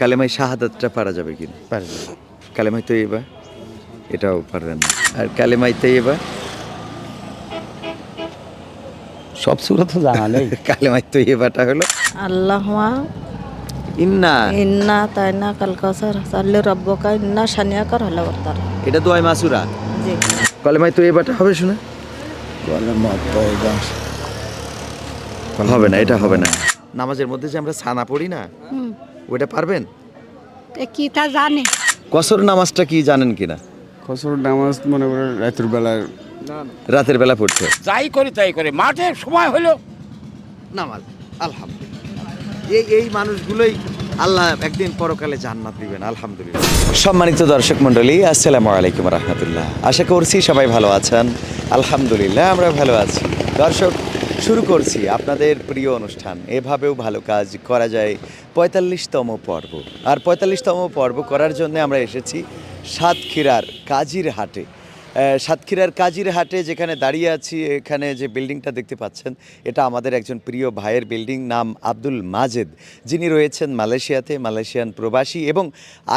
কালেমাই শাহাদাতটা পারা যাবে কিনা? পারবে কালেমাই তো এবার এটাও পারবেন না। আর কালেমাই তো এবার সব সুরা তো জানা নেই। কালেমাই তো এবারটা হলো? আল্লাহুমা ইন্না। ইন্না তাইনা কাল কাসার সাল্লি রব্বকা ইন্না শানিয়াকার হলে বর্তার এটা দোয়াই মাসুরা? জি। কালেমাই তো এবারটা হবে শোনা? বলে মত পয়গা হবে না এটা হবে না। নামাজের মধ্যে যে আমরা সানা পড়ি না ওটা পারবেন? কি তা জানে? কসর নামাজটা কি জানেন কিনা? কসর নামাজ মনে করে রাতের বেলায়। রাতের বেলা পড়তে যাই করি তাই করে। মাঠে সময় হলো। নামাজ আলহামদুলিল্লাহ। এই এই মানুষগুলোই আল্লাহ একদিন পরকালে জান্নাত দিবেন আলহামদুলিল্লাহ। সম্মানিত দর্শক মণ্ডলী আসসালামু আলাইকুম রহমতুল্লাহ। আশা করছি সবাই ভালো আছেন। আলহামদুলিল্লাহ আমরা ভালো আছি। দর্শক শুরু করছি আপনাদের প্রিয় অনুষ্ঠান। এভাবেও ভালো কাজ করা যায় পঁয়তাল্লিশতম পর্ব। আর পঁয়তাল্লিশতম পর্ব করার জন্য আমরা এসেছি সাতক্ষীরার কাজির হাটে সাতক্ষীরার কাজির হাটে যেখানে দাঁড়িয়ে আছি, এখানে যে বিল্ডিংটা দেখতে পাচ্ছেন, এটা আমাদের একজন প্রিয় ভাইয়ের বিল্ডিং, নাম আব্দুল মাজেদ। যিনি রয়েছেন মালয়েশিয়াতে, মালয়েশিয়ান প্রবাসী এবং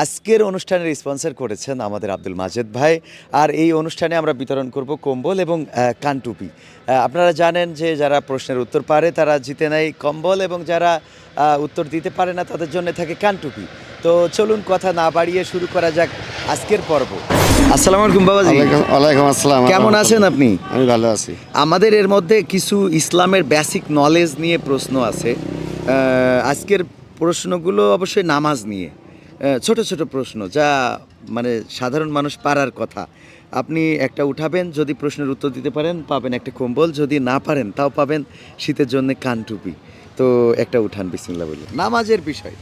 আজকের অনুষ্ঠানের স্পন্সর করেছেন আমাদের আব্দুল মাজেদ ভাই। আর এই অনুষ্ঠানে আমরা বিতরণ করব কম্বল এবং কানটুপি। আপনারা জানেন যে যারা প্রশ্নের উত্তর পারে তারা জিতে নেয় কম্বল এবং যারা উত্তর দিতে পারে না তাদের জন্য থাকে কানটুপি তো চলুন কথা না বাড়িয়ে শুরু করা যাক আজকের পর্ব। আসসালামু আলাইকুম বাবাজি। ওয়ালাইকুম আসসালাম কেমন আছেন আপনি? আমি ভালো আছি। আমাদের এর মধ্যে কিছু ইসলামের বেসিক নলেজ নিয়ে প্রশ্ন আছে। আজকের প্রশ্নগুলো অবশ্যই নামাজ নিয়ে। ছোট ছোট প্রশ্ন যা মানে সাধারণ মানুষ পারার কথা। আপনি একটা উঠাবেন যদি প্রশ্নের উত্তর দিতে পারেন পাবেন একটা কম্বল যদি না পারেন তাও পাবেন শীতের জন্য কান টুপি। তো একটা উঠান বিসমিল্লা বলি নামাজের বিষয়।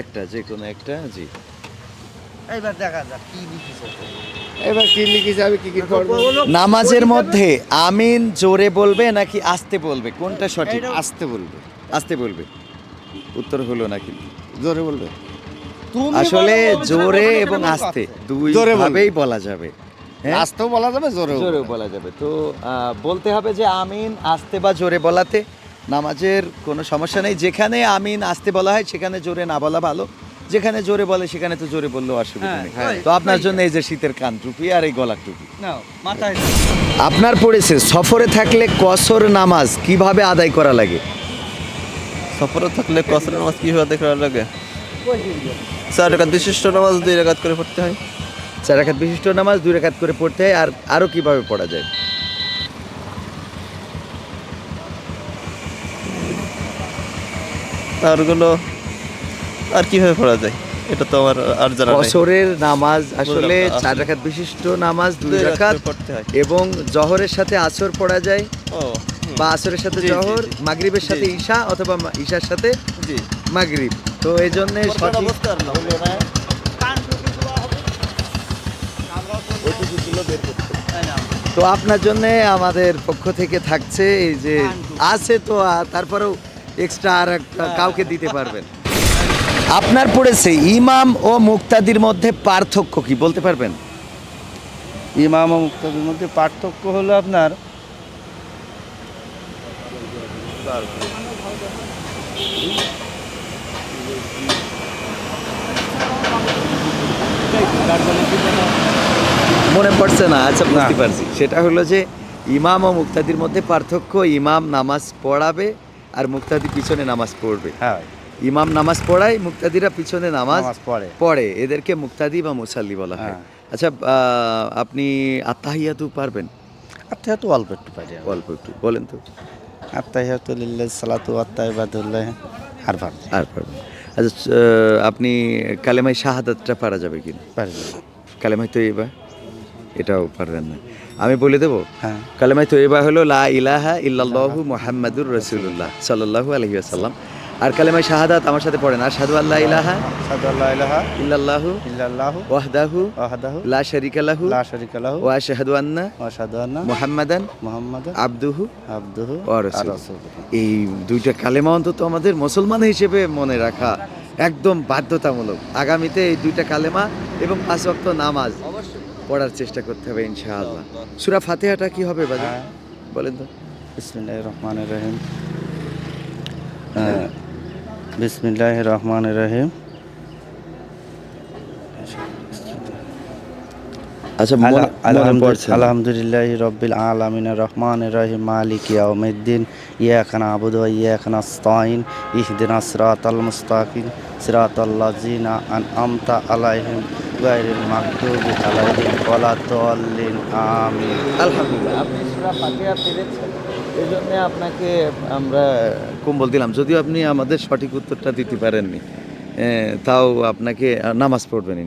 একটা যে কোনো একটা জি। এবার দেখা যাক কি এবার কি লিখেছি আমি কি কি করব নামাজের মধ্যে আমিন জোরে বলবে নাকি আস্তে বলবে? কোনটা সঠিক? আস্তে বলবে। আস্তে বলবে। উত্তর হলো না কিন্তু জোরে বলবে। আসলে জোরে এবং আস্তে। দুই জোরে ভাবেই বলা যাবে। আসতেও বলা যাবে জোরেও জোরেও বলা যাবে। তো বলতে হবে যে আমিন আস্তে বা জোরে বলাতে নামাজের কোনো সমস্যা নেই। যেখানে আমিন আস্তে বলা হয় সেখানে জোরে না বলা ভালো। যেখানে জোরে বলে সেখানে তো জোরে বললেও অসুবিধা নেই। তো আপনার জন্য এই যে শীতের কান টুপি আর এই গলার টুপি। আপনার পড়েছে সফরে থাকলে কসর নামাজ কীভাবে আদায় করা লাগে? সফরে থাকলে কসর নামাজ কীভাবে আদায় করা লাগে? চার রেখাত বিশিষ্ট নামাজ দুই রেখাত করে পড়তে হয়। চার রাখাত বিশিষ্ট নামাজ দুই রাখাত করে পড়তে হয় আর আরও কীভাবে পড়া যায়? আরগুলো আর কীভাবে পড়া যায়? এটা তো আমার আর জানা নাই। কসরের নামাজ আসলে চার রাখাত বিশিষ্ট নামাজ দুই রাখাত পড়তে হয়। এবং জহরের সাথে আসর পড়া যায় ও বা আসরের সাথে জহর মাগরিবের সাথে ঈশা অথবা ঈশার সাথে জি। মাগরিব। তো এই জন্য সঠিক তো আপনার জন্য আমাদের পক্ষ থেকে থাকছে এই যে আছে তো তারপরেও এক্সট্রা আর একটা কাউকে দিতে পারবেন। আপনার পড়েছে ইমাম ও মুক্তাদির মধ্যে পার্থক্য কি বলতে পারবেন? ইমাম ও মুক্তাদির মধ্যে পার্থক্য হলো আপনার মনে পড়ছে না আচ্ছা বুঝতে পারছি। সেটা হলো যে ইমাম ও মুক্তাদির মধ্যে পার্থক্য ইমাম নামাজ পড়াবে আর মুক্তাদি পিছনে নামাজ পড়বে। হ্যাঁ। ইমাম নামাজ পড়ায় মুক্তাদিরা পিছনে নামাজ পড়ে। পড়ে। এদেরকে মুক্তাদি বা মুসাল্লি বলা হয়। হ্যাঁ। আচ্ছা আপনি আত্মাহিয়াতু পারবেন? আত্মাহ তো অল্প একটু পারি অল্প একটু বলেন তো। আত্মাহিয়াতুলিল্লাহ সালাতু আত্মাইবাদুল্লাহ আর পারি আর পারবেন আচ্ছা আপনি কালেমাই শাহাদাতটা পারা যাবে কিনা পারবে কালেমাই তো এবার এটাও পারবেন না। আমি বলে দেবো হ্যাঁ। কালেমাই তৈবা হলো লা ইলাহা ইল্লাল্লাহু মুহাম্মাদুর রাসূলুল্লাহ সাল্লাল্লাহু আলাইহি ওয়াসাল্লাম। আর কালেমাই শাহাদাত আমার সাথে পড়েন আশহাদু আল্লা ইলাহা সাদাল্লাহ ইলাহা ইল্লাল্লাহু ইল্লাল্লাহু ওয়াহদাহু ওয়াহদাহু লা শারীকা লাহু লা শারিকা লাহু ওয়া আশহাদু আন্না ওয়া আশহাদু আন্না মুহাম্মাদান মুহাম্মাদান আবদুহু আবদুহু ওয়া আর রাসূলুহু। এই দুইটা কালেমা অন্তত আমাদের মুসলমান হিসেবে মনে রাখা একদম বাধ্যতামূলক। আগামীতে এই দুইটা কালেমা এবং পাঁচ ওয়াক্ত নামাজ পড়ার চেষ্টা করতে হবে ইনশাআল্লাহ। সুরা ফাতিহাটা কি হবে বাজার হ্যাঁ। বলেন তো। বিসমিল্লাহির রহমানির রহিম। বিসমিল্লাহির রহমানির রহিম। আচ্ছা আলহামদুলিল্লাহ রব্বিল আলামিন রহমান রহিম মালিক ইয়াউমিদ্দিন ইয়াকা নাবুদু ওয়া ইয়াকা নাস্তাইন ইহদিনাস সিরাতাল মুস্তাকিম সিরাতাল লাযিনা আনআমতা আলাইহিম গায়রিল মাগদুবি আলাইহিম ওয়ালা দাল্লিন আমিন। আলহামদুলিল্লাহ আপনি সূরা ফাতিহা পেরেছেন এই জন্য আপনাকে আমরা কম্বল দিলাম যদিও আপনি আমাদের সঠিক উত্তরটা দিতে পারেননি। তাও আপনাকে নামাজ পড়বেন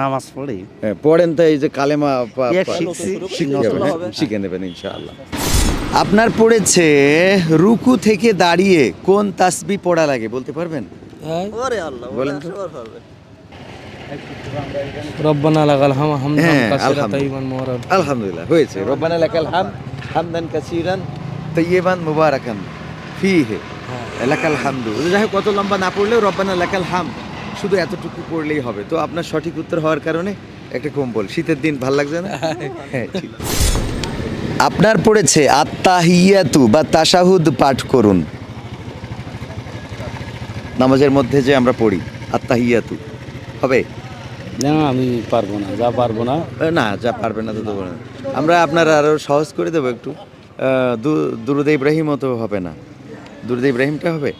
নামাজ পড়ি। পড়েন যে কালেমা হ্যাঁ, শিখে নেবেন ইনশাআল্লাহ। আপনার পড়েছে রুকু থেকে দাঁড়িয়ে কোন তাসবি পড়া লাগে বলতে পারবেন? হ্যাঁ। বলেন তো। রব্বানা হাম হামদান হ্যাঁ, আলহামদুলিল্লাহ। হয়েছে। রব্বানা লাকাল হাম হামদান কাসিরান তাইয়িবান মুবারাকান। লাকাল হামদু। যাই হোক কত লম্বা না পড়লেও রব্বানা লাকাল হাম শুধু এতটুকু পড়লেই হবে। তো আপনার সঠিক উত্তর হওয়ার কারণে একটা কম্বল। শীতের দিন ভালো লাগছে না? হ্যাঁ আপনার পড়েছে আত্তাহিয়াতু বা তাসাহুদ পাঠ করুন। নামাজের মধ্যে যে আমরা পড়ি আত্তাহিয়াতু। হবে? না আমি পারব না। যা পারব না। না যা পারবে না তো দেবো না। আমরা আপনার আরও সহজ করে দেবো একটু। দুরুদ ইব্রাহিমও তো হবে না। দুরুদ ইব্রাহিমটা হবে?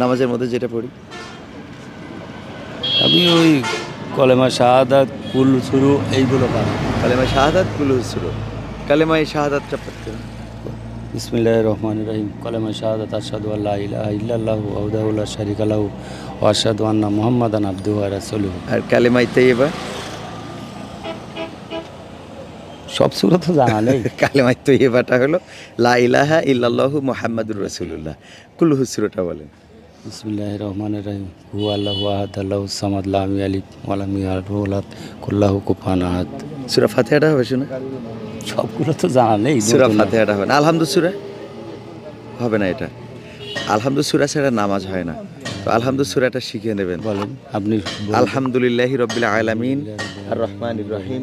নামাজের মধ্যে যেটা পড়ি। আমি ওই কলেমা শাহাদাত কুল শুরু এইগুলো পারব কালেমা শাহাদাত কুলু হুসরো কালেমায় শাহাদাতটা পড়তে। বিসমিল্লাহ রহমান রহিম। কলেমা শাহাদাত আশহাদু আল্লাহ ইলাহা ইল্লাল্লাহু ওয়াহদাহু লা শারীকা লাহু ওয়া আশহাদু আন্না মুহাম্মাদান আবদুহু ওয়া রাসূলুহু। আর কালেমাই তৈবা সব সূরা তো জানা নেই। কালেমাই তৈবাটা হলো লা ইলাহা ইল্লাল্লাহু মুহাম্মাদুর রাসূলুল্লাহ। কুলু হুসরোটা বলেন। বিসমিল্লাহ রহমান রহিম। হু আল্লাহু আহাদ আল্লাহু সামাদ লাম ইয়ালিদ ওয়া লাম ইউলাদ ওয়া লাম কুল্লাহু কুফুয়ান আহাদ। সূরা ফাতিহাটা হবে শুনে? সবগুলো তো জানা নেই সূরা। ফাতিহাটা হবে। না আলহামদু সূরা? হবে না এটা। আলহামদু সূরা ছাড়া নামাজ হয় না। তো আলহামদু সূরাটা শিখে নেবেন। বলেন আপনি। আলহামদুলিল্লাহি রব্বিল আলামিন। আর রহমানির রহিম।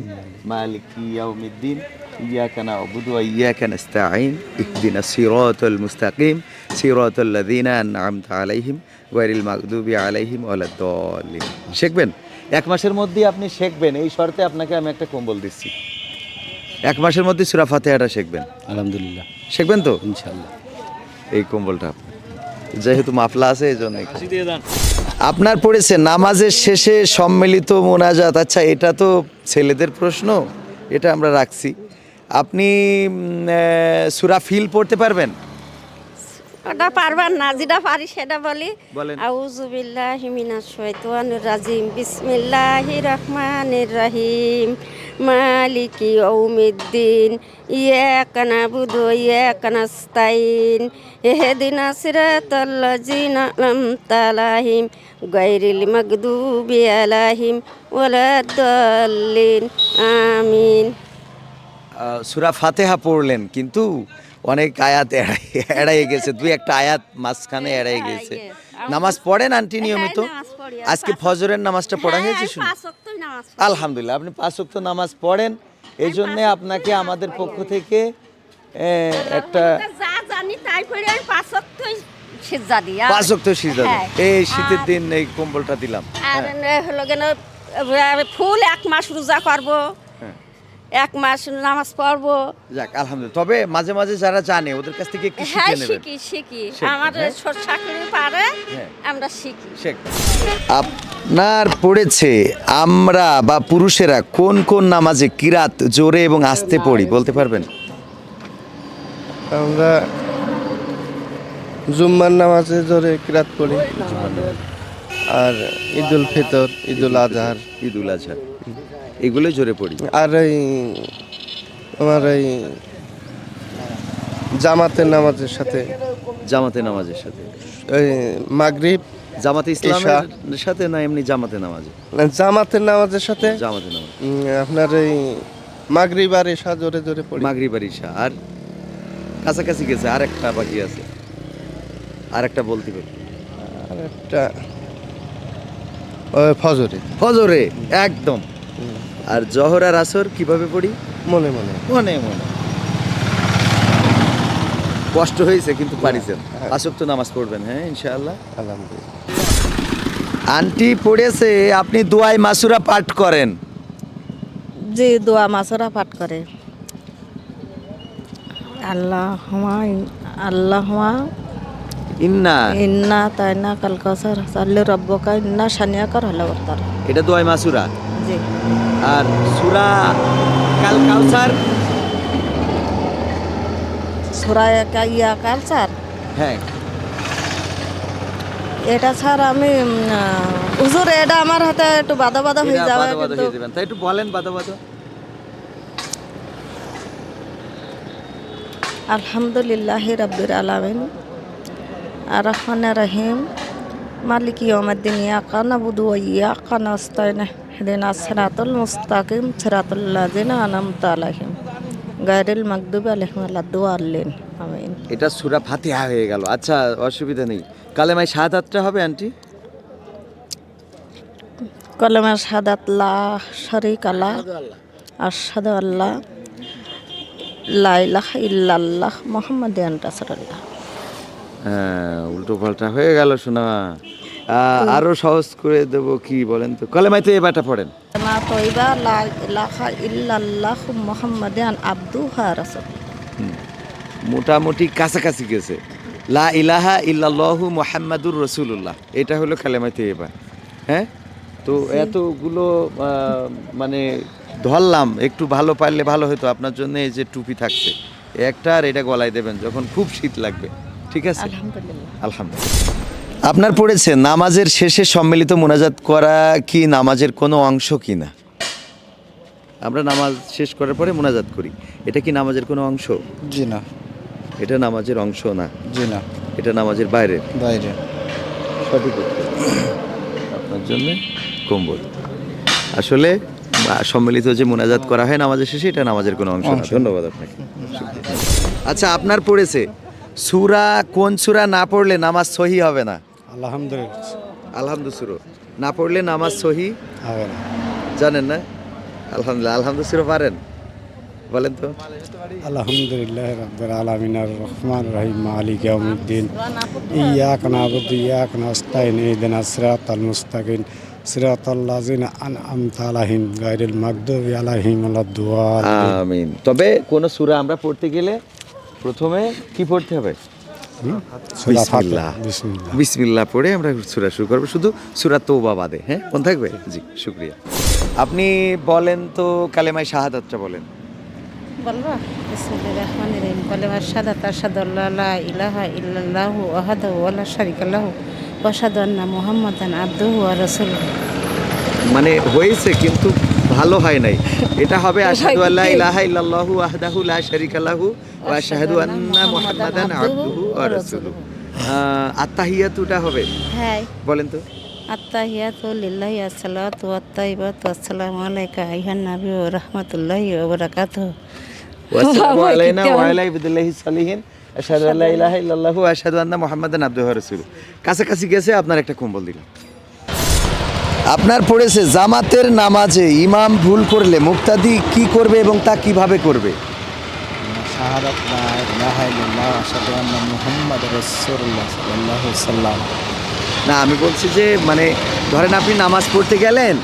মালিকি ইয়াউমিদ্দিন ইয়াকা না'বুদু ওয়া ইয়াকা নাস্তাঈন ইহদিনাস সিরাতাল মুস্তাকিম সিরাতাল লাযিনা আন'আমতা আলাইহিম গায়রিল মাগদুবি আলাইহিম ওয়ালাদ-দাল্লিন শিখবেন এক মাসের মধ্যেই আপনি শিখবেন এই শর্তে আপনাকে আমি একটা কম্বল দিচ্ছি। এক মাসের মধ্যে সূরা ফাতিহাটা শিখবেন আলহামদুলিল্লাহ। শিখবেন তো? ইনশাআল্লাহ। এই কম্বলটা আপনার। যেহেতু মাফলা আছে এই জন্য আপনার পড়েছে নামাজের শেষে সম্মিলিত মোনাজাত? আচ্ছা এটা তো ছেলেদের প্রশ্ন, এটা আমরা রাখছি। আপনি সুরা ফিল পড়তে পারবেন? ওটা পারবার না যেটা পারি সেটা বলি। আউজুবিল্লাহি মিনাশ শাইতানির রাজিম। বিসমিল্লাহির রহমানির রহিম। মালিকি ইয়াউমিদ্দিন। ইয়াকা নাবুদু ওয়া ইয়াকা নাস্তাইন। ইহদিনাস সিরাতাল লাযিনা আন'আমতা আলাইহিম গায়রিল মাগদুবি আলাইহিম। ওয়ালাদ-দাল্লিন আমিন। সুরা ফাতেহা পড়লেন কিন্তু অনেক আয়াত এড়াই গেছে দুই একটা আয়াত মাঝখানে এড়াই গেছে নামাজ পড়েন আন্টি নিয়মিত হ্যাঁ, পড়ি। আজকে ফজরের নামাজটা পড়া হয়েছে হ্যাঁ, পড়ি। আলহামদুলিল্লাহ আপনি পাঁচ ওয়াক্ত নামাজ পড়েন এই জন্য আপনাকে আমাদের পক্ষ থেকে একটা পাঁচ ওয়াক্ত হ্যাঁ, এই শীতের দিন এই কম্বলটা দিলাম আর হলো কেন ফুল এক মাস রোজা করব হ্যাঁ। এক মাস নামাজ পড়ব। যাক আলহামদুলিল্লাহ। তবে মাঝে মাঝে যারা জানে ওদের কাছ থেকে একটু হ্যাঁ শিখে নেবেন। শিখি শিখি। হ্যাঁ? ছোট চাকরি পারে হ্যাঁ। আমরা শিখি। শেখ আপনার পড়েছে আমরা বা পুরুষেরা কোন কোন নামাজে কিরাত জোরে এবং আস্তে পড়ি বলতে পারবেন? আমরা জুম্মার নামাজে জোরে কিরাত পড়ি। আর ঈদুল ফিতর ঈদুল আজহার। ঈদুল আজহা। এগুলো জোরে পড়ি। আর এই আমার এই জামাতের নামাজের সাথে জামাতে নামাজের সাথে। ওই মাগরিব জামাতে ইসলামের সাথে না এমনি জামাতে নামাজে? জামাতের নামাজের সাথে? জামাতে নামাজ। আপনার এই মাগরিব আর এসা জোরে জোরে পড়ি। মাগরিব আর ইশা আর কাছাকাছি গেছে আর একটা বাকি আছে। আর একটা বলতে পারি। আর একটা ওই ফজরে। ফজরে একদম। আর জহর আর আসর কীভাবে পড়ি? মনে মনে। মনে মনে। কষ্ট হয়েছে কিন্তু পারিছেন। আসক তো নামাজ পড়বেন হ্যাঁ ইনশাআল্লাহ। আলহামদুলিল্লাহ। আন্টি পড়েছে আপনি দোয়াই মাসুরা পাঠ করেন। যে দোয়া মাসুরা পাঠ করে। আল্লাহ আল্লাহ ইন্না। ইন্না তাইনা কালকাসার সাল্লু রব্বকা ইন্না সানিয়া কর হলো তার এটা দোয়াই মাসুরা? জি। আর সুরা কাল কাউসার। সুরায় ইয়া কাল স্যার হ্যাঁ। এটা স্যার আমি হুজুর এটা আমার হাতে একটু বাধা বাধা হয়ে যাবে কিন্তু তাই একটু বলেন বাদো বাদো আলহামদুলিল্লাহ রব্বির আলামিন। আর রহমান রহিম। মালিক ইয়মদ্দিন ইয়াকা নাবুদু ওয়া ইয়াকা নাস্তাইন ইহদিনা সিরাতাল মুস্তাকিম সিরাতাল লাযিনা আনআমতা আলাইহিম গায়রিল মাগদুবি আলাইহিম ওয়ালাদ-দাল্লিন আমিন এটা সুরা ফাতিহা হয়ে গেল। আচ্ছা অসুবিধা নেই। কালেমাই শাহাদাতটা হবে আন্টি? কলমা শাহাদাত লা শারিকা লা আশহাদু আল্লাহ লা ইলাহা ইল্লাল্লাহ মুহাম্মাদুর রাসূলুল্লাহ। হ্যাঁ উল্টো পাল্টা হয়ে গেল শোনা আরও সহজ করে দেব কি বলেন তো? কলেমাই তো এবারটা পড়েন। মা তৈবা লা ইলাহা ইল্লাল্লাহ মুহাম্মাদান আবদুহা রাসূল। মোটামুটি কাছাকাছি গেছে। লা ইলাহা ইল্লাল্লাহু মুহাম্মাদুর রাসূলুল্লাহ এটা হলো কালেমাই এবার হ্যাঁ? তো এতগুলো মানে ধরলাম একটু ভালো পারলে ভালো হতো আপনার জন্য এই যে টুপি থাকছে। একটা আর এটা গলায় দেবেন যখন খুব শীত লাগবে। ঠিক আছে? আলহামদুলিল্লাহ। আলহামদুলিল্লাহ। আপনার পড়েছে নামাজের শেষে সম্মিলিত মোনাজাত করা কি নামাজের কোনো অংশ কি না? আমরা নামাজ শেষ করার পরে মোনাজাত করি। এটা কি নামাজের কোনো অংশ? জি না। এটা নামাজের অংশ না। জি না। এটা নামাজের বাইরে। বাইরে। সঠিক উত্তর। আপনার জন্য কম্বল। আসলে সম্মিলিত যে মোনাজাত করা হয় নামাজের শেষে এটা নামাজের কোনো অংশ না। ধন্যবাদ আপনাকে। আচ্ছা আপনার পড়েছে সুরা কোন সুরা না পড়লে নামাজ সহি হবে না? আলহামদুলিল্লাহ। আলহামদুসুরো না পড়লে নামাজ সহি হবে না। জানেন না? আলহামদুলিল্লাহ আলহামদুসুরো পারেন। বলেন তো। আলহামদুলিল্লাহ রাব্বিল আলামিন আর রহমান রহিম মালিক ইয়াউমিদ্দিন। ইয়াক নাবুদু ইয়াক নাস্তাইন ইহদিনাস সিরাতাল মুস্তাকিম। সিরাতাল লাযিনা আনআমতা আলাইহিম গায়রিল মাগদুবি আলাইহিম ওয়ালাদ-দাল্লিন আমিন। তবে কোন সূরা আমরা পড়তে গেলে প্রথমে কি পড়তে হবে? বিসমিল্লাহ। পড়ে আমরা সূরা শুরু করব। শুধু সূরা তৌবা বাদে হ্যাঁ? কোন থাকবে? জি। শুক্রিয়া। আপনি বলেন তো কালেমায় শাহাদাতটা বলেন। বলব? বিসমিল্লাহির রহমানির রহিম। কলেমা শাহাদাত আশহাদু আল্লা লা ইলাহা ইল্লাল্লাহু ওয়াহদাহু ওয়া লা শারিকা লাহু ওয়া আশহাদু আন্না মুহাম্মাদান আবদুহু ওয়া রাসূলুহু। মানে হয়েছে কিন্তু ভালো হয় নাই। এটা হবে আশহাদু আল্লা ইলাহা ইল্লাল্লাহু ওয়াহদাহু লা শারিকা লাহু ওয়া আশহাদু আন্না মুহাম্মাদান আবদুহু ওয়া রাসূলুহু। আত্তাহিয়াতুটা হবে। হ্যাঁ। বলেন তো। আত্তাহিয়াতু লিল্লাহি আসসালাতু ওয়াত-তাইবাতু আসসালামু আলাইকা আইয়ুহান নাবী ওয়া রাহমাতুল্লাহি ওয়া বারাকাতুহু। ওয়াসসালামু বাবা, আলাইনা ওয়া? আলা ইবাদিল্লাহি সালিহিন। আশহাদু আল্লা ইলাহা ইল্লাল্লাহু ওয়া আশহাদু আন্না মুহাম্মাদান আবদুহু ওয়া রাসূলুহু। কাছাকাছি গেছে আপনার একটা কম্বল দিলাম। আপনার পড়েছে জামাতের নামাজে ইমাম ভুল করলে মুক্তাদি কি করবে এবং তা কীভাবে করবে? না আমি বলছি যে মানে ধরেন আপনি নামাজ পড়তে গেলেন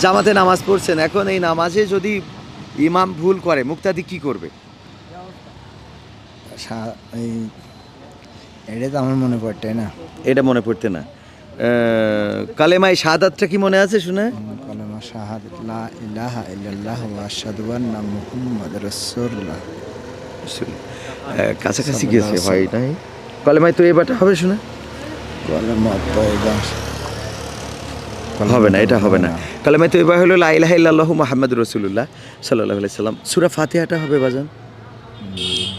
জামাতে নামাজ পড়ছেন এখন এই নামাজে যদি ইমাম ভুল করে মুক্তাদি কি করবে? এই এটা তো আমার মনে পড়ছে না। এটা মনে পড়তে না। কালেমাই শাহাদাতটা কি মনে আছে শুনে? কলমা শাহাদাত লা ইলাহা ইল্লাল্লাহ ওয়া আশহাদু আন্না মুহাম্মাদুর রাসূলুল্লাহ। কাছাকাছি গেছে হয় নাই? কলেমাই তো এবারটা হবে শুনে? কলমা তয়বা হবে না এটা হবে না। কালেমাই তো এবার হলো লা ইলাহা ইল্লাল্লাহু মুহাম্মাদুর রাসূলুল্লাহ সাল্লাল্লাহু আলাইহি সাল্লাম সূরা ফাতিহাটা হবে বাজান?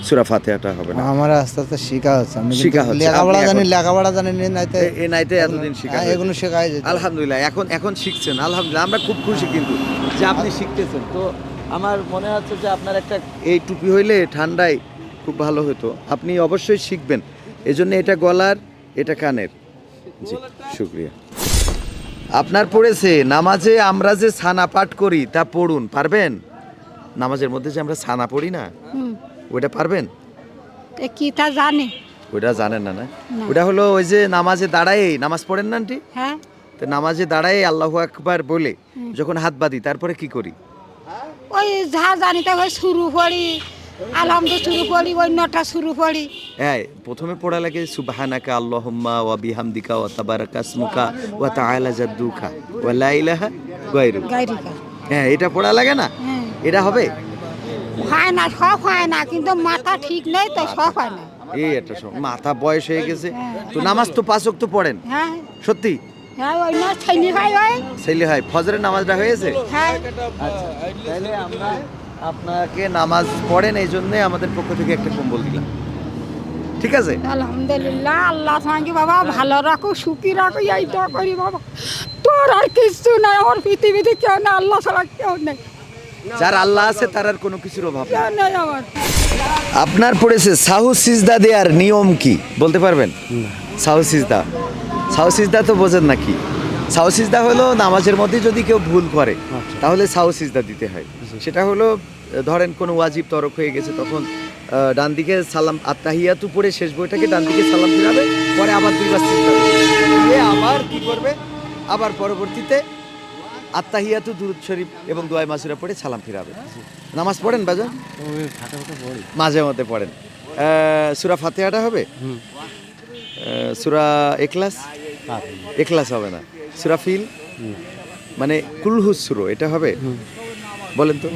সূরা ফাতিহাটা হবে না। আমার আস্তে আস্তে শেখা হচ্ছে। আমি শেখা হচ্ছে, লেখাপড়া আপনি জানি লেখাপড়া জানি না নাইতে এ- নাইতে এতদিন শিখা এগুলো শেখাই যেত। আলহামদুলিল্লাহ এখন এখন শিখছেন আলহামদুলিল্লাহ। আমরা খুব খুশি কিন্তু যে আপনি শিখতেছেন। তো আমার মনে হচ্ছে যে আপনার একটা এই টুপি হইলে ঠান্ডায় খুব ভালো হতো। আপনি অবশ্যই শিখবেন। এজন্য এটা গলার এটা কানের। জি শুক্রিয়া। আপনার পড়েছে নামাজে আমরা যে ছানা পাঠ করি তা পড়ুন পারবেন? নামাজের মধ্যে যে আমরা ছানা পড়ি না? ওইটা পারবেন? কি তা জানে? ওইটা জানেন না না? ওটা হলো ওই যে নামাজে দাঁড়াই নামাজ পড়েন না আন্টি? হ্যাঁ। তো নামাজে দাঁড়ায় আল্লাহু আকবার বলে যখন হাত বাঁধি তারপরে কি করি? ওই যা জানিতে ওই শুরু করি আলহামদু শুরু করি ওই নটা শুরু করি। হ্যাঁ প্রথমে পড়া লাগে সুবহানাকা আল্লাহুম্মা ওয়া বিহামদিকা ওয়া তাবারাকা ইসমুকা ওয়া তাআলা জাদ্দুকা ওয়া লা ইলাহা গায়রুক। হ্যাঁ এটা পড়া লাগে না? হ্যাঁ। এটা হবে? হয় না সব হয় না কিন্তু মাথা ঠিক নেই তো সব হয় না। এই একটা সব মাথা বয়স হয়ে গেছে তো নামাজ তো পাঁচ ওয়াক্ত পড়েন? হ্যাঁ। সত্যি? হ্যাঁ ওই না ছেলে হয় ওই। ছেলে হয় ফজরের নামাজটা হয়েছে? হ্যাঁ। তাহলে আমরা আপনাকে নামাজ পড়েন এই জন্য আমাদের পক্ষ থেকে একটা কম্বল দিলাম। ঠিক আছে? আলহামদুলিল্লাহ আল্লাহ সঙ্গে বাবা ভালো রাখো সুখী রাখো এই তো করি বাবা। তোর আর কিছু নাই আমার পৃথিবীতে কেউ নেই আল্লাহ ছাড়া কেউ নেই। যার আল্লাহ আছে তার আর কোনো কিছুর অভাব আপনার পড়েছে সাহু সিজদা দেওয়ার নিয়ম কি? বলতে পারবেন? সাহু সিজদা। সাহু সিজদা তো বোঝেন নাকি সাহু সিজদা হলো নামাজের মধ্যে যদি কেউ ভুল করে তাহলে সাহু সিজদা দিতে হয়। সেটা হলো ধরেন কোনো ওয়াজিব তরক হয়ে গেছে তখন ডান দিকে সালাম আত্মাহিয়াতু পড়ে শেষ বইটাকে ডান দিকে সালাম ফিরাবে পরে আবার দুইবার সিজদা দেবে। আবার কি করবে? আবার পরবর্তীতে আত্মাহিয়াতু দুরুদ শরীফ এবং দোয়াই মাসুরা পড়ে সালাম ফিরাবে। নামাজ পড়েন বাজান? মাঝে মধ্যে পড়েন। সুরা ফাতেহাটা হবে? সুরা এক্লাস এক্লাস হবে না। সুরা ফিল? মানে কুলহুস সুরো এটা হবে? বলেন তো।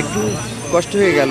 একটু কষ্ট হয়ে গেল।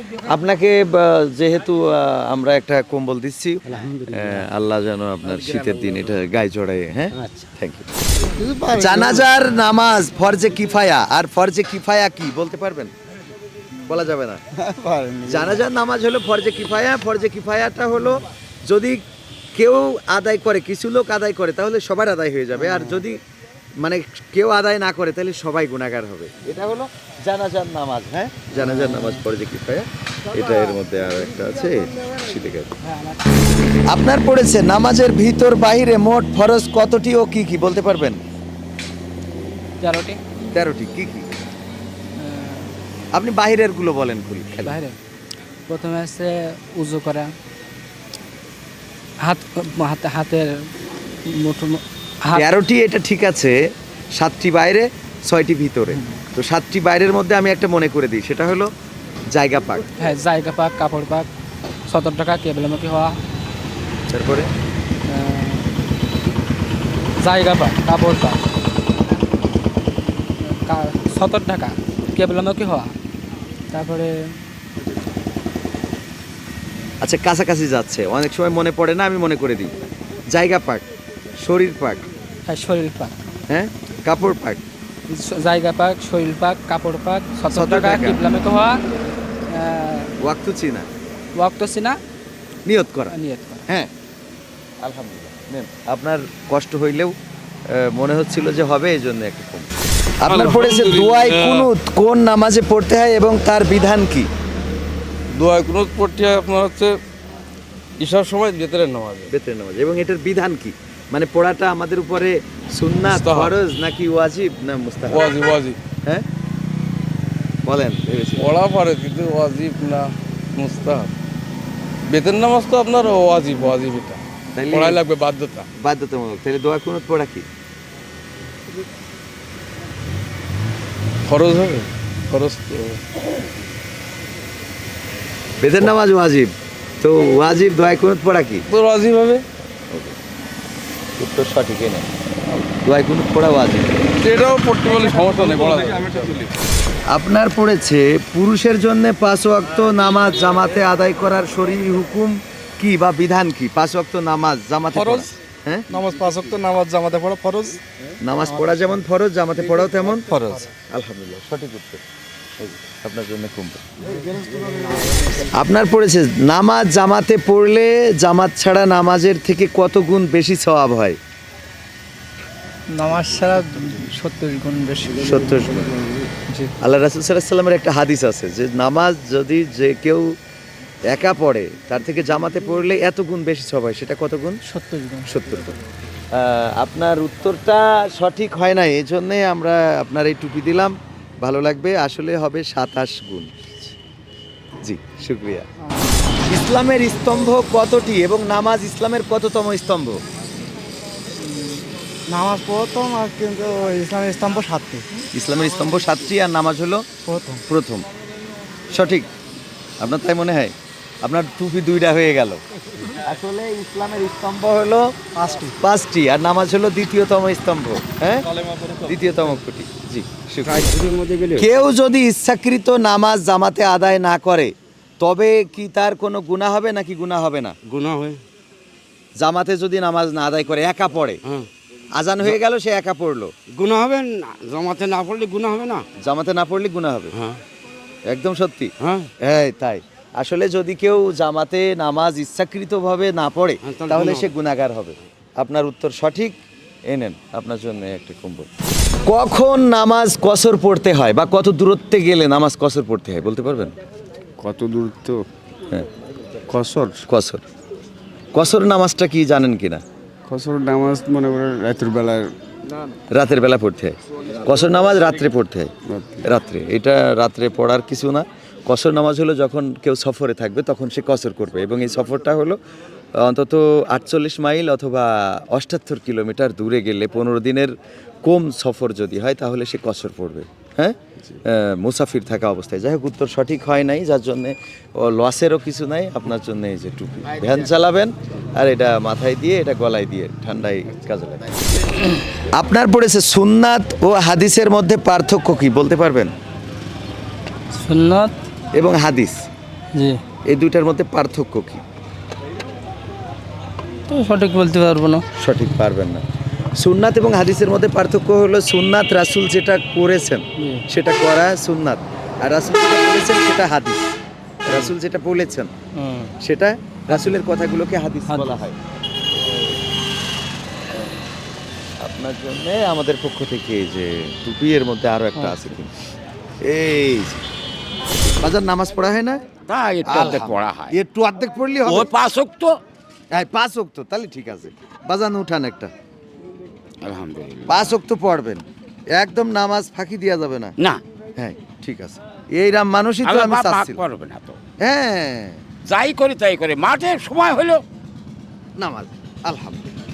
আপনাকে যেহেতু আমরা একটা কম্বল দিচ্ছি আল্লাহ যেন আপনার শীতের দিন এটা গায়ে জড়ায় হ্যাঁ? থ্যাংক ইউ জানাজার নামাজ ফরজে কিফায়া আর ফরজে কিফায়া কি বলতে পারবেন? বলা যাবে না। জানাজার নামাজ হলো ফরজে কিফায়া ফরজে কিফায়াটা হলো যদি কেউ আদায় করে কিছু লোক আদায় করে তাহলে সবার আদায় হয়ে যাবে। আর যদি মানে কেউ আদায় না করে তাহলে সবাই গুণাগার হবে। এটা হলো জানাজার নামাজ হ্যাঁ? জানাজার নামাজ ফরজে কিফায়া এটা এর মধ্যে আর একটা আছে আপনার পড়েছে নামাজের ভিতর বাহিরে মোট ফরজ কতটি ও কি কি বলতে পারবেন? তেরোটি। তেরোটি কি কি? আপনি বাহিরেরগুলো বলেন খুলি বাইরে। প্রথমে আছে উজু করা হাত হাতে হাতের মুঠো হাত তেরোটি এটা ঠিক আছে। সাতটি বাইরে ছয়টি ভিতরে। তো সাতটি বাইরের মধ্যে আমি একটা মনে করে দিই সেটা হলো জায়গা পাক। হ্যাঁ জায়গা পাক কাপড় পাক সতেরো টাকা কেবলমুখী হওয়া। তারপরে? জায়গা পাক কাপড় পাক। সতেরো টাকা কেবলমুখী হওয়া। তারপরে আচ্ছা কাছাকাছি যাচ্ছে। অনেক সময় মনে পড়ে না আমি মনে করে দিই। জায়গা পাক শরীর পাক। হ্যাঁ শরীর পাক। হ্যাঁ কাপড় পাক। জায়গা পাক শরীর পাক কাপড় পাক সতেরো 17 টাকা টাকা। কেবলমুখী হওয়া ওয়াক্তু চিনা। ওয়াক্ত সিনা নিয়ত করা। নিয়ত করা। হ্যাঁ। আলহামদুলিল্লাহ। নেন আপনার কষ্ট হইলেও মনে হচ্ছিল যে হবে এই জন্য একটা কম। আপনার পড়েছে দোয়াই কুনুত কোন নামাজে পড়তে হয় এবং তার বিধান কি? দোয়া কুনুত পড়তে হয় আপনার হচ্ছে ঈশার সময় ভেতরের নামাজে। বেতরের নামাজ। এবং এটার বিধান কি? মানে পড়াটা আমাদের উপরে মুস্তাহাব। ফরজ নাকি ওয়াজিব? না মুস্তাহাব। ওয়াজিব ওয়াজিব। হ্যাঁ? বলেন পড়া পারে কিন্তু ওয়াজিব না মুস্তাহাব। বেতন নামাজ তো আপনার ওয়াজিব ওয়াজিব এটা। পড়াই লাগবে বাধ্যতা। বাধ্যতামূলক। তাহলে দোয়া কুনুত পড়া কি? খরচ হবে? খরচ তো বেতের নামাজ ওয়াজিব। তো ওয়াজিব দোয়া কুনুত পড়া কি? তো ওয়াজিব হবে? উত্তর সঠিকই না দোয়া কুনুত পড়া ওয়াজিব এটাও পড়তে বলে সমস্যা নেই পড়া আপনার পড়েছে পুরুষের জন্য পাঁচ ওয়াক্ত নামাজ জামাতে আদায় করার শরীর হুকুম কি বা বিধান কি? পাঁচ ওয়াক্ত নামাজ জামাতে ফরজ। হ্যাঁ? নামাজ পাঁচ ওয়াক্ত নামাজ জামাতে পড়া ফরজ। নামাজ পড়া যেমন ফরজ জামাতে পড়াও তেমন। ফরজ। আলহামদুলিল্লাহ সঠিক উত্তর। আপনার জন্য কুম্ভ আপনার পড়েছে নামাজ জামাতে পড়লে জামাত ছাড়া নামাজের থেকে কত গুণ বেশি সওয়াব হয়? নামাজ ছাড়া সত্তর গুণ বেশি। সত্তর আল্লাহ রাসুল সাল্লামের একটা হাদিস আছে যে নামাজ যদি যে কেউ একা পড়ে তার থেকে জামাতে পড়লে এত গুণ বেশি সব হয় সেটা কত গুণ? সত্তর গুণ। সত্তর গুণ। আপনার উত্তরটা সঠিক হয় না এই জন্যে আমরা আপনার এই টুপি দিলাম। ভালো লাগবে আসলে হবে সাতাশ গুণ। জি শুক্রিয়া। ইসলামের স্তম্ভ কতটি এবং নামাজ ইসলামের কততম স্তম্ভ? নামাজ প্রথম আর কিন্তু ইসলামের স্তম্ভ সাতটি। ইসলামের স্তম্ভ সাতটি আর নামাজ হলো প্রথম। প্রথম। সঠিক। আপনার তাই মনে হয়? আপনার টুপি দুইটা হয়ে গেল। আসলে ইসলামের স্তম্ভ হলো পাঁচটি। পাঁচটি আর নামাজ হলো দ্বিতীয়তম স্তম্ভ হ্যাঁ? দ্বিতীয়তম খুঁটি। জি। কেউ যদি ইচ্ছাকৃত নামাজ জামাতে আদায় না করে তবে কি তার কোনো গুণা হবে নাকি গুণা হবে না? গুণা হয়। জামাতে যদি নামাজ না আদায় করে একা পড়ে হ্যাঁ। আজান হয়ে গেল সে একা পড়ল। গুণা হবে না জমাতে না পড়লে গুণা হবে না? জামাতে না পড়লে গুণা হবে। হ্যাঁ। একদম সত্যি। হ্যাঁ। হ্যাঁ তাই। আসলে যদি কেউ জামাতে নামাজ ইচ্ছাকৃতভাবে না পড়ে হ্যাঁ, তাহলে তাহলে সে গুণাগার হবে। আপনার উত্তর সঠিক। এনেন আপনার জন্য একটা কুম্বল কখন নামাজ কসর পড়তে হয় বা কত দূরত্বে গেলে নামাজ কসর পড়তে হয় বলতে পারবেন? কত দূরত্ব? হ্যাঁ। কসর? কসর। কসর নামাজটা কি জানেন কিনা? কসর নামাজ মনে করেন রাতের বেলায় রাতের বেলা পড়তে হয়। কসর নামাজ রাত্রে পড়তে হয়। রাত্রে। এটা রাত্রে পড়ার কিছু না। কসর নামাজ হলো যখন কেউ সফরে থাকবে তখন সে কসর করবে এবং এই সফরটা হলো অন্তত আটচল্লিশ মাইল অথবা অষ্টাত্তর কিলোমিটার দূরে গেলে পনেরো দিনের কম সফর যদি হয় তাহলে সে কসর পড়বে। হ্যাঁ? মুসাফির থাকা অবস্থায়। যাই হোক উত্তর সঠিক হয় নাই যার জন্য লসেরও কিছু নাই আপনার জন্য এই যে টুপি। ভ্যান চালাবেন আর এটা মাথায় দিয়ে এটা গলায় দিয়ে ঠান্ডায় কাজে লাগে আপনার পড়েছে সুন্নাত ও হাদিসের মধ্যে পার্থক্য কি বলতে পারবেন? সুন্নত? এবং হাদিস? জি। এই দুইটার মধ্যে পার্থক্য কি? তো সঠিক বলতে পারব না। সঠিক পারবেন না। সুন্নাত এবং হাদিসের মধ্যে পার্থক্য হলো সুন্নাত রাসূল যেটা করেছেন সেটা করা সুন্নাত। আর রাসূল যেটা বলেছেন সেটা হাদিস। রাসূল যেটা বলেছেন সেটা রাসূলের কথাগুলোকে হাদিস বলা হয়। আপনার জন্য আমাদের পক্ষ থেকে যে টুপি এর মধ্যে আরও একটা আছে কিন্তু। এই বাজার নামাজ পড়া হয় না? তা একটু অর্ধেক পড়া হয়। একটু অর্ধেক পড়লি হবে। পাঁচ তো হ্যাঁ পাঁচ অক্ত তাহলে ঠিক আছে। বাজান উঠান একটা। আলহামদুলিল্লাহ। পাঁচ অক্ত পড়বেন। একদম নামাজ ফাঁকি দেওয়া যাবে না। না। হ্যাঁ ঠিক আছে। এই রাম মানুষই তো আমি চাচ্ছি। করবে না তো। হ্যাঁ। যাই করি তাই করে। মাঠে সময় হলো। নামাজ। আলহামদুলিল্লাহ।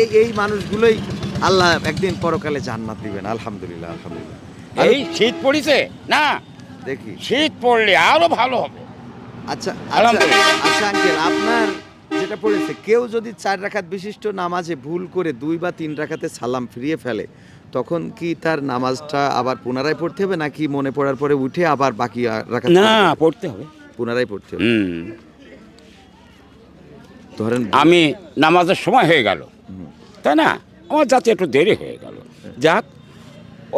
এই এই মানুষগুলোই আল্লাহ একদিন পরকালে জান্নাত দিবেন। আলহামদুলিল্লাহ আলহামদুলিল্লাহ। এই শীত পড়িছে? না। দেখি। শীত পড়লে আরও ভালো হবে। আচ্ছা আচ্ছা আচ্ছা আঙ্কেল আপনার যেটা পড়েছে কেউ যদি চার রাকাত বিশিষ্ট নামাজে ভুল করে দুই বা তিন রাকাতে সালাম ফিরিয়ে ফেলে তখন কি তার নামাজটা আবার পুনরায় পড়তে হবে নাকি মনে পড়ার পরে উঠে আবার বাকি রাখাত না পড়তে হবে। পুনরায় পড়তে হবে। ধরেন আমি নামাজের সময় হয়ে গেল। তাই না? আমার যাতে একটু দেরি হয়ে গেল। যাক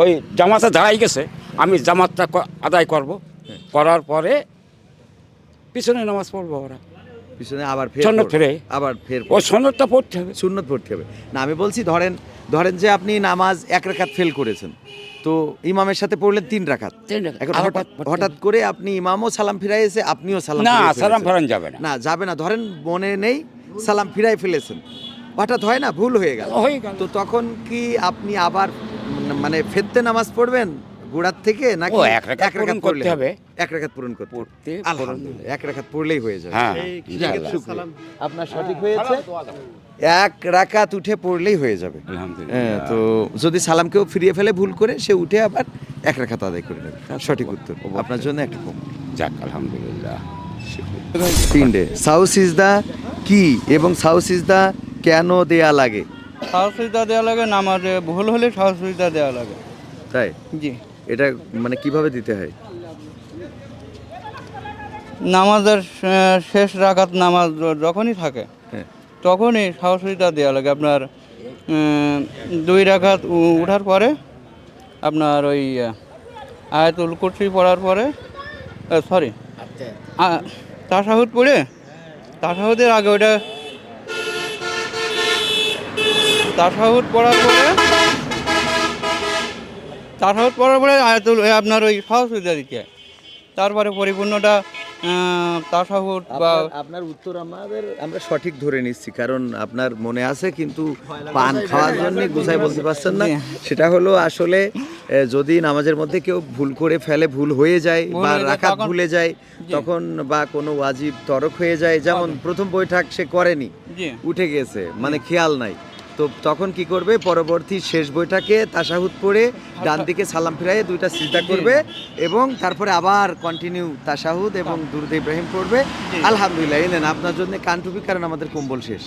ওই জামাতে দাঁড়াই গেছে। আমি জামাতটা আদায় করব। করার পরে পিছনে নামাজ পড়ব ওরা পিছনে আবার ফের। ফিরে। আবার ফের সন্ন্যতটা পড়তে হবে। সুন্নত পড়তে হবে। না আমি বলছি ধরেন ধরেন যে আপনি নামাজ এক রাকাত ফেল করেছেন তো ইমামের সাথে পড়লেন তিন। এখন হঠাৎ হঠাৎ করে আপনি ইমামও সালাম ফিরাই এসে আপনিও সালাম না সালাম ফেরান যাবে না। না যাবে না। ধরেন মনে নেই সালাম ফিরাই ফেলেছেন। হঠাৎ হয় না? ভুল হয়ে গেল। তো তখন কি আপনি আবার মানে ফেরতে নামাজ পড়বেন? গোড়ার থেকে নাকি এক রাকাত পূরণ করতে হবে। এক রাকাত পূরণ করতে। পড়তে এক রাকাত পড়লেই হয়ে যাবে। হ্যাঁ। আপনার সঠিক হয়েছে? এক রাকাত উঠে পড়লেই হয়ে যাবে। হ্যাঁ তো যদি সালামকেও ফিরিয়ে ফেলে ভুল করে সে উঠে আবার এক রাকাত আদায় করে নেবে। সঠিক উত্তর। আপনার জন্য একটা কম। যাক আলহামদুলিল্লাহ। তিনটে সাউ সিজদা কি এবং সাউ সিজদা কেন দেয়া লাগে? সহসুবিধা দেওয়া লাগে নামাজে ভুল হলে সহসুবিধা দেওয়া লাগে। তাই? জি। এটা মানে কীভাবে দিতে হয়? নামাজের শেষ রাখাত নামাজ যখনই থাকে হ্যাঁ। তখনই সহসুবিধা দেওয়া লাগে আপনার দুই রাখাত উঠার পরে আপনার ওই আয়াতুল কুরসি পড়ার পরে সরি তাসাহুদ পড়ে তাসাহুদের আগে ওইটা তাসাহুদ পড়ার পরে তাসাহুদ পড়ার পরে আয়াতুল আপনার ওই সহসুবিধা দিতে হয়। তারপরে পরিপূর্ণটা আহ, বা আপনার- উত্তর আমাদের আমরা সঠিক ধরে নিচ্ছি কারণ আপনার মনে আছে কিন্তু পান খাওয়ার জন্য গুছাই বলতে পারছেন না। সেটা হলো আসলে যদি নামাজের মধ্যে কেউ ভুল করে ফেলে ভুল হয়ে যায় বা রাখাত ভুলে যায় তখন বা কোনো ওয়াজিব তরক হয়ে যায় যেমন প্রথম বৈঠক সে করেনি উঠে গেছে মানে খেয়াল নাই। তো তখন কি করবে? পরবর্তী শেষ বইটাকে তাসাহুদ পড়ে ডান দিকে সালাম ফিরাইয়ে দুইটা সিজদা করবে এবং তারপরে আবার কন্টিনিউ তাসাহুদ এবং দুরুদ ইব্রাহিম পড়বে। আলহামদুলিল্লাহ এলেন আপনার জন্য কান টুপি কারণ আমাদের কম্বল শেষ।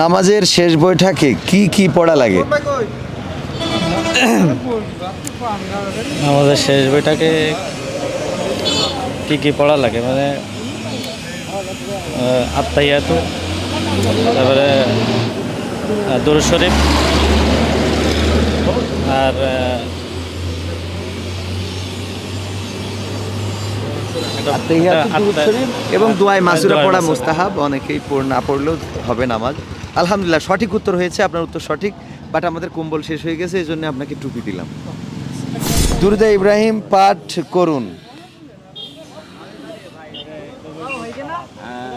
নামাজের শেষ বইটাকে কি কি পড়া লাগে? আমাদের শেষ বইটাকে কি কি পড়া লাগে? মানে আত্মাইয়াতু তারপরে দুরুদ শরীফ আর এবং দোয়ায় মাসুরা পড়া। মুস্তাহাব। অনেকেই না পড়লেও হবে নামাজ। আলহামদুলিল্লাহ সঠিক উত্তর হয়েছে আপনার উত্তর সঠিক বাট আমাদের কম্বল শেষ হয়ে গেছে এই জন্য আপনাকে টুপি দিলাম। দুরুদা ইব্রাহিম পাঠ করুন।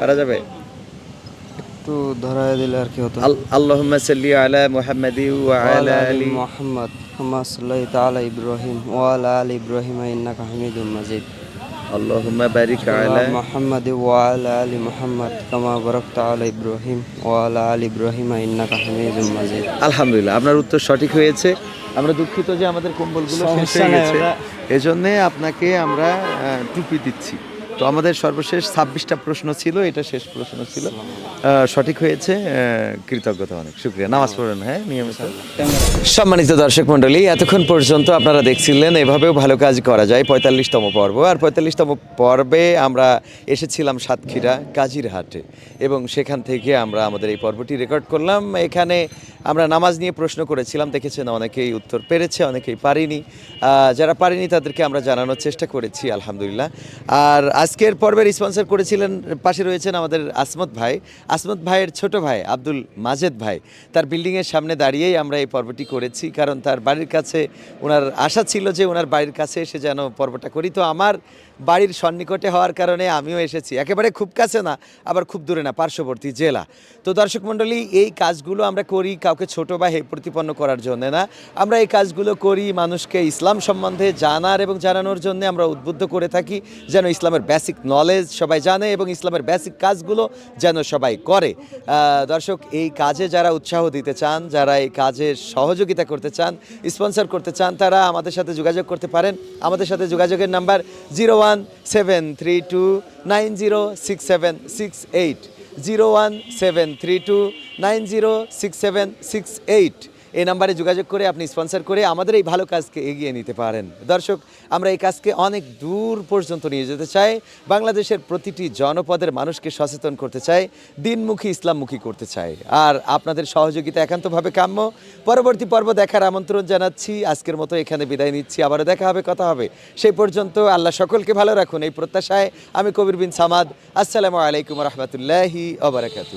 পারা যাবে? একটু ধরায় দিলে আর কি হতো। আল্লাহুম্মা সাল্লি আলা মুহাম্মাদি ওয়া আলা আলি মোহাম্মদ হাম্মা সাল্লাহ তালা ইব্রাহিম ওয়ালা আল ইব্রাহিম ইন্নাকা হামিদুম মাজিদ। আল্লাহুম্মা বারিক আলা মোহাম্মদ ওয়ালা আলি মোহাম্মদ কামা বরকত আলা ইব্রাহিম ওয়ালা আল ইব্রাহিম ইন্নাকা হামিদুম মাজিদ। আলহামদুলিল্লাহ আপনার উত্তর সঠিক হয়েছে। আমরা দুঃখিত যে আমাদের কম্বলগুলো শেষ হয়ে গেছে। এজন্যে আপনাকে আমরা টুপি দিচ্ছি। তো আমাদের সর্বশেষ ছাব্বিশটা প্রশ্ন ছিল, এটা শেষ প্রশ্ন ছিল। সঠিক হয়েছে কৃতজ্ঞতা অনেক, শুক্রিয়া। নামাজ পড়েন হ্যাঁ নিয়মিত। সম্মানিত দর্শক মণ্ডলী, এতক্ষণ পর্যন্ত আপনারা দেখছিলেন, এভাবেও ভালো কাজ করা যায়, পঁয়তাল্লিশতম পর্ব। আর পঁয়তাল্লিশতম পর্বে আমরা এসেছিলাম সাতক্ষীরা কাজিরহাটে, এবং সেখান থেকে আমরা আমাদের এই পর্বটি রেকর্ড করলাম। এখানে আমরা নামাজ নিয়ে প্রশ্ন করেছিলাম, দেখেছেন অনেকেই উত্তর পেরেছে, অনেকেই পারিনি। যারা পারেনি তাদেরকে আমরা জানানোর চেষ্টা করেছি, আলহামদুলিল্লাহ। আর আজকের পর্বের স্পন্সর করেছিলেন, পাশে রয়েছেন আমাদের আসমত ভাই। আসমত ভাইয়ের ছোট ভাই আব্দুল মাজেদ ভাই, তার বিল্ডিংয়ের সামনে দাঁড়িয়েই আমরা এই পর্বটি করেছি, কারণ তার বাড়ির কাছে ওনার আশা ছিল যে ওনার বাড়ির কাছে এসে যেন পর্বটা করি। তো আমার বাড়ির সন্নিকটে হওয়ার কারণে আমিও এসেছি। একেবারে খুব কাছে না, আবার খুব দূরে না, পার্শ্ববর্তী জেলা। তো দর্শক মণ্ডলী, এই কাজগুলো আমরা করি কাউকে ছোট বা হে প্রতিপন্ন করার জন্য না। আমরা এই কাজগুলো করি মানুষকে ইসলাম সম্বন্ধে জানার এবং জানানোর জন্য আমরা উদ্বুদ্ধ করে থাকি, যেন ইসলামের বেসিক নলেজ সবাই জানে এবং ইসলামের বেসিক কাজগুলো যেন সবাই করে। দর্শক, এই কাজে যারা উৎসাহ দিতে চান, যারা এই কাজে সহযোগিতা করতে চান স্পন্সর করতে চান, তারা আমাদের সাথে যোগাযোগ করতে পারেন। আমাদের সাথে যোগাযোগের number zero one seven three two nine zero six seven six eight zero one seven three two nine zero six seven six eight এই নাম্বারে যোগাযোগ করে আপনি স্পন্সর করে আমাদের এই ভালো কাজকে এগিয়ে নিতে পারেন। দর্শক, আমরা এই কাজকে অনেক দূর পর্যন্ত নিয়ে যেতে চাই। বাংলাদেশের প্রতিটি জনপদের মানুষকে সচেতন করতে চাই, দিনমুখী ইসলামমুখী করতে চাই। আর আপনাদের সহযোগিতা একান্তভাবে কাম্য। পরবর্তী পর্ব দেখার আমন্ত্রণ জানাচ্ছি। আজকের মতো এখানে বিদায় নিচ্ছি। আবারও দেখা হবে, কথা হবে। সেই পর্যন্ত আল্লাহ সকলকে ভালো রাখুন। এই প্রত্যাশায় আমি কবির বিন সামাদ। আসসালামু আলাইকুম রহমতুল্লাহি অবরাকাতু